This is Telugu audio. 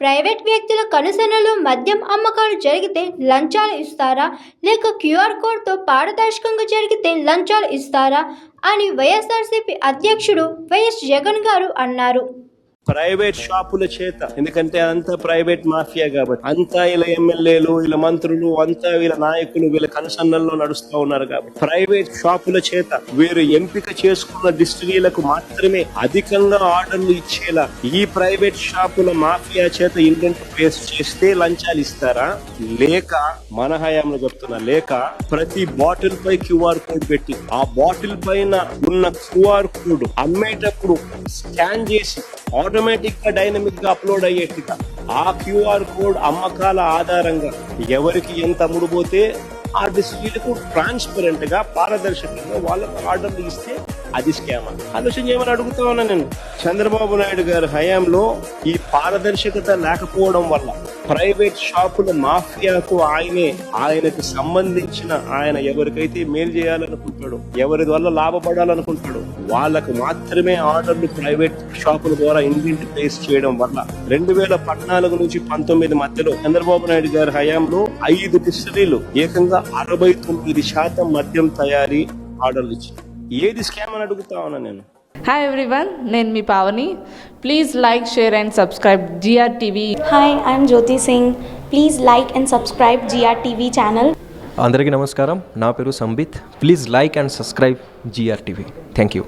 ప్రైవేట్ వ్యక్తుల కనుసనలో మద్యం అమ్మకాలు జరిగితే లంచాలు ఇస్తారా? లేక క్యూఆర్ కోడ్తో పారదర్శకంగా జరిగితే లంచాలు ఇస్తారా? అని వైఎస్ఆర్సీపీ అధ్యక్షుడు వైఎస్ జగన్ గారు అన్నారు. ప్రైవేట్ షాపుల చేత. ఎందుకంటే అంతా ప్రైవేట్ మాఫియా కాబట్టి. అంతా ఇలా ఎమ్మెల్యేలు ఇలా మంత్రులు అంతా వీళ్ళ నాయకులు వీళ్ళ కనసన్నల్లో నడుస్తూ ఉన్నారు కాబట్టి. ప్రైవేట్ షాపుల చేత వీరు ఎంపిక చేసుకున్న డిస్టిరీలకు మాత్రమే అధికంగా ఆర్డర్లు ఇచ్చేలా ఈ ప్రైవేట్ షాపుల మాఫియా చేత ఇండెంట్ పేస్ చేస్తే లంచాలు ఇస్తారా? లేక మన హయాంలో చెప్తున్నా లేక ప్రతి బాటిల్ పై క్యూఆర్ కోడ్ పెట్టి ఆ బాటిల్ పైన ఉన్న క్యూఆర్ కోడ్ అమ్మేటప్పుడు స్కాన్ చేసి ఆర్డర్ ఆటోమేటిక్గా డైనమిక్గా అప్లోడ్ అయ్యేట్టుగా ఆ క్యూఆర్ కోడ్ అమ్మకాల ఆధారంగా ఎవరికి ఎంత అమ్ముడుపోతే ఆ డిస్ట్రీలకు ట్రాన్స్పరెంట్గా పారదర్శకంగా వాళ్ళకు ఆర్డర్లు ఇస్తే అది స్కామ్ ఆలోచన చేయమని అడుగుతా ఉన్నా నేను. చంద్రబాబు నాయుడు గారి హయాంలో ఈ పారదర్శకత లేకపోవడం వల్ల ప్రైవేట్ షాపుల మాఫియాకు ఆయనే ఆయనకు సంబంధించిన ఆయన ఎవరికైతే మేలు చేయాలనుకుంటాడో ఎవరి వల్ల లాభపడాలనుకుంటాడో వాళ్ళకు మాత్రమే ఆర్డర్లు ప్రైవేట్ షాపుల ద్వారా ఇన్వెంట్ ప్లేస్ చేయడం వల్ల రెండు వేల పద్నాలుగు నుంచి పంతొమ్మిది మధ్యలో చంద్రబాబు నాయుడు గారి హయాంలో ఐదు డిస్టరీలు ఏకంగా అరవై తొమ్మిది శాతం మద్యం తయారీ ఆర్డర్లు ఇచ్చింది ఏది స్కామ్ అని అడుగుతా ఉన్నా నేను? హాయ్ ఎవ్రీవన్ నేను మీ Pavani. Please like share and subscribe GR TV Hi, I'm Jyoti Singh. Please like and subscribe GRTV channel. అందరికీ నమస్కారం. నా పేరు Sambit. Please like and subscribe GR TV thank you